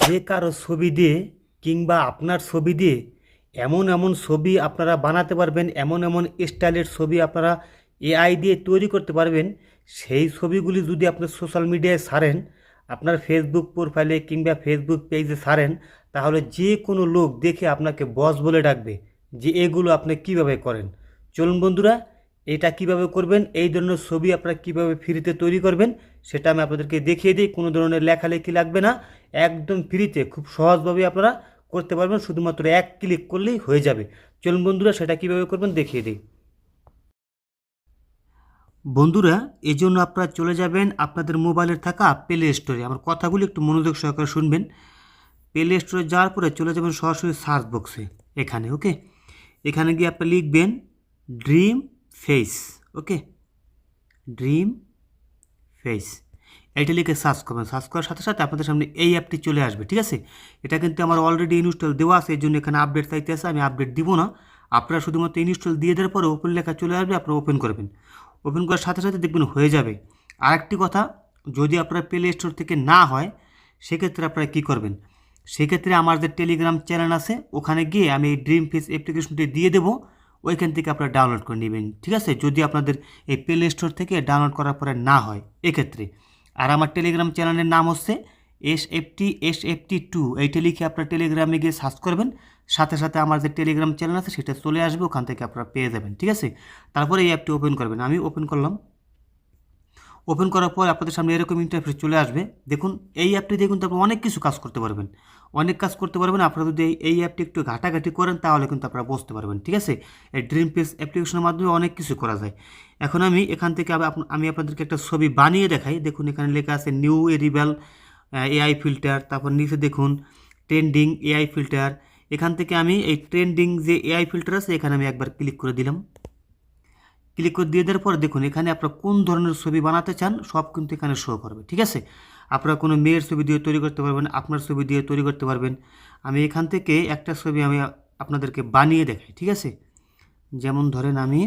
যে কারও ছবি দিয়ে কিংবা আপনার ছবি দিয়ে এমন এমন ছবি আপনারা বানাতে পারবেন, এমন এমন স্টাইলের ছবি আপনারা এআই দিয়ে তৈরি করতে পারবেন, সেই ছবিগুলি যদি আপনি সোশ্যাল মিডিয়ায় ছাড়েন আপনার ফেসবুক প্রোফাইলে কিংবা ফেসবুক পেজে ছাড়েন তাহলে যে কোনো লোক দেখে আপনাকে বস বলে ডাকবে যে এগুলো আপনি কীভাবে করেন। চলুন বন্ধুরা, এটা কীভাবে করবেন, এই ধরনের ছবি আপনারা কীভাবে ফ্রিতে তৈরি করবেন সেটা আমি আপনাদেরকে দেখিয়ে দিই, কোনো ধরনের লেখালেখি লাগবে না। একদম ফ্রিতে, খুব সহজভাবে আপনারা করতে পারবেন, শুধুমাত্র এক ক্লিক করলেই হয়ে যাবে। চলুন বন্ধুরা, সেটা কীভাবে করবেন দেখিয়ে দিই। বন্ধুরা এই জন্য আপনারা চলে যাবেন আপনাদের মোবাইলের থাকা প্লে স্টোরে আমার কথাগুলি একটু মনোযোগ সহকারে শুনবেন। প্লে স্টোরে যাওয়ার পরে চলে যাবেন সরাসরি সার্চ বক্সে এখানে, ওকে? এখানে গিয়ে আপনি লিখবেন dream face okay? Dream face এইটা লিখে সার্চ করবেন। সার্চ করার সাথে সাথে আপনাদের সামনে এই অ্যাপটি চলে আসবে, ঠিক আছে? এটা কিন্তু আমার অলরেডি ইনস্টল দেওয়া আছে এই জন্য এখানে আপডেট চাইতে আছে, আমি আপডেট দিব না। আপনারা শুধুমাত্র ইনস্টল দিয়ে দেওয়ার পরে ওপেন লেখা চলে আসবে, আপনারা ওপেন করবেন। ওপেন করার সাথে সাথে দেখবেন হয়ে যাবে। আরেকটি কথা, যদি আপনারা প্লে স্টোর থেকে না হয়, সেক্ষেত্রে আপনারা কী করবেন? সেক্ষেত্রে আমার যে টেলিগ্রাম চ্যানেল আছে, ওখানে গিয়ে আমি এই ড্রিম ফেস অ্যাপ্লিকেশনটি দিয়ে দেবো। ওইখান থেকে আপনারা ডাউনলোড করে নেবেন, ঠিক আছে? যদি আপনাদের এই প্লে স্টোর থেকে ডাউনলোড করার পরে না হয়, এক্ষেত্রে। আর আমার টেলিগ্রাম চ্যানেলের নাম হচ্ছে S F T S F T two এইটা লিখে আপনারা টেলিগ্রামে গিয়ে সার্চ করবেন, সাথে সাথে আমার যে টেলিগ্রাম চ্যানেল আছে, সেটা চলে আসবে, ওখান থেকে আপনারা পেয়ে যাবেন, ঠিক আছে? তারপরে এই অ্যাপটি ওপেন করবেন। আমি ওপেন করলাম। ওপেন করার পর আপনাদের সামনে এরকম ইন্টারফেস চলে আসবে। দেখুন, এই অ্যাপটি দিয়ে কিন্তু আপনি অনেক কিছু কাজ করতে পারবেন। অনেক কাজ করতে পারবেন। আপনারা যদি এই- অ্যাপটি একটু ঘাটাঘাটি করেন, তাহলে কিন্তু আপনারা বুঝতে পারবেন, ঠিক আছে? এই ড্রিম পেজ অ্যাপ্লিকেশনের মাধ্যমে অনেক কিছু করা যায়। এখন আমি এখান থেকে আমি আপনাদেরকে একটা ছবি বানিয়ে দেখাই। দেখুন, এখানে লেখা আছে নিউ এরিবেল এআই ফিল্টার তারপর নিচে দেখুন ট্রেন্ডিং এআই ফিল্টার এখান থেকে আমি এই ট্রেন্ডিং যে এআই ফিল্টার আছে, এখানে আমি একবার ক্লিক করে দিলাম। ক্লিক করে দিয়ে দেওয়ার পরে দেখুন, এখানে আপনারা কোন ধরনের ছবি বানাতে চান, সব কিন্তু এখানে শো করবে, ঠিক আছে? আপনারা কোনো মেয়ের ছবি দিয়ে তৈরি করতে পারবেন, আপনার ছবি দিয়ে তৈরি করতে পারবেন। আমি এখান থেকে একটা ছবি আমি আপনাদেরকে বানিয়ে দেখাই, ঠিক আছে? যেমন ধরেন আমি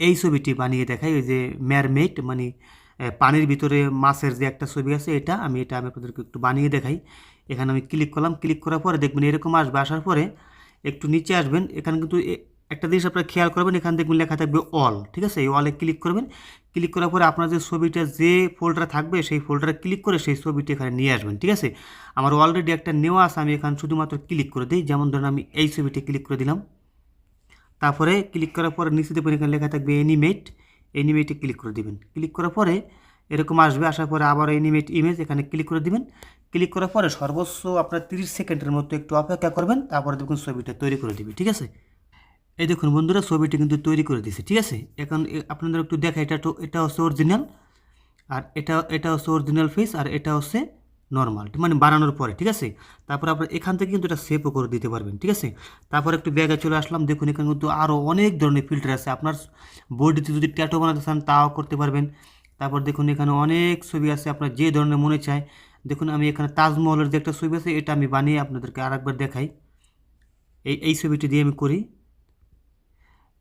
এই ছবিটি বানিয়ে দেখাই, ওই যে ম্যারমেড মানে পানির ভিতরে মাছের যে একটা ছবি আছে, এটা আমি এটা আমি আপনাদেরকে একটু বানিয়ে দেখাই। এখানে আমি ক্লিক করলাম ক্লিক করার পরে দেখবেন এরকম আসবে, আসার পরে একটু নিচে আসবেন, এখানে কিন্তু একটা জিনিস আপনারা খেয়াল করবেন, এখান দেখবেন লেখা থাকবে অল ঠিক আছে? এই অলে ক্লিক করবেন। ক্লিক করার পরে আপনার যে ছবিটা, যে ফোল্ডারে থাকবে, সেই ফোল্ডারে ক্লিক করে সেই ছবিটি এখানে নিয়ে আসবেন, ঠিক আছে? আমার অলরেডি একটা নেওয়া আছে, আমি এখানে শুধুমাত্র ক্লিক করে দিই। যেমন ধরুন আমি এই ছবিটি ক্লিক করে দিলাম। তারপরে ক্লিক করার পরে নিচে দেখবেন এখানে লেখা থাকবে এনিমেট এনিমেটে ক্লিক করে দিবেন। ক্লিক করার পরে এরকম আসবে, আসার পরে আবার এনিমেট ইমেজ এখানে ক্লিক করে দিবেন। ক্লিক করার পরে সর্বোচ্চ আপনার তিরিশ সেকেন্ডের মতো একটু অপেক্ষা করবেন, তারপরে দেখুন ছবিটা তৈরি করে দিবে, ঠিক আছে? এই দেখুন বন্ধুরা, ছবিটি কিন্তু তৈরি করে দিয়েছে, ঠিক আছে? এখন আপনাদের একটু দেখা এটা তো, এটা হচ্ছে অরিজিনাল আর এটা এটা হচ্ছে অরিজিনাল ফেস আর এটা হচ্ছে নর্মাল মানে বানানোর পরে, ঠিক আছে? তারপর আপনার এখান থেকে কিন্তু এটা সেভও করে দিতে পারবেন, ঠিক আছে? তারপর একটু ব্যাগে চলে আসলাম, দেখুন এখানে কিন্তু আরও অনেক ধরনের ফিল্টার আছে, আপনার বডিতে যদি ট্যাটু বানাতে চান, তাও করতে পারবেন। তারপর দেখুন এখানে অনেক ছবি আছে, আপনার যে ধরনের মনে চায়। দেখুন আমি এখানে তাজমহলের যে একটা ছবি আছে, এটা আমি বানিয়ে আপনাদেরকে আরেকবার দেখাই। এই এই ছবিটি দিয়ে আমি করি।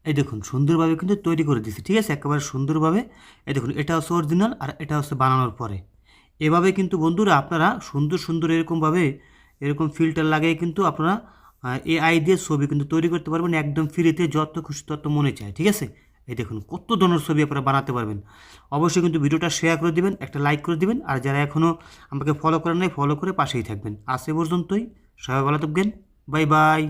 এই দেখুন, সুন্দরভাবে কিন্তু তৈরি করে দিয়েছি, ঠিক আছে? একেবারে সুন্দরভাবে। এই দেখুন, এটা হচ্ছে অরিজিনাল আর এটা হচ্ছে বানানোর পরে। এভাবে কিন্তু বন্ধুরা আপনারা সুন্দর সুন্দর এরকমভাবে এরকম ফিল্টার লাগিয়ে কিন্তু আপনারা এআই দিয়ে ছবি কিন্তু তৈরি করতে পারবেন একদম ফ্রিতে যত খুশি তত মনে চায়, ঠিক আছে? এই দেখুন, কত ধরনের ছবি আপনারা বানাতে পারবেন। অবশ্যই কিন্তু ভিডিওটা শেয়ার করে দিবেন, একটা লাইক করে দিবেন, আর যারা এখনও আমাকে ফলো করেন নাই ফলো করে পাশেই থাকবেন। আজ এ পর্যন্তই, সবাই ভালো থাকবেন বাই বাই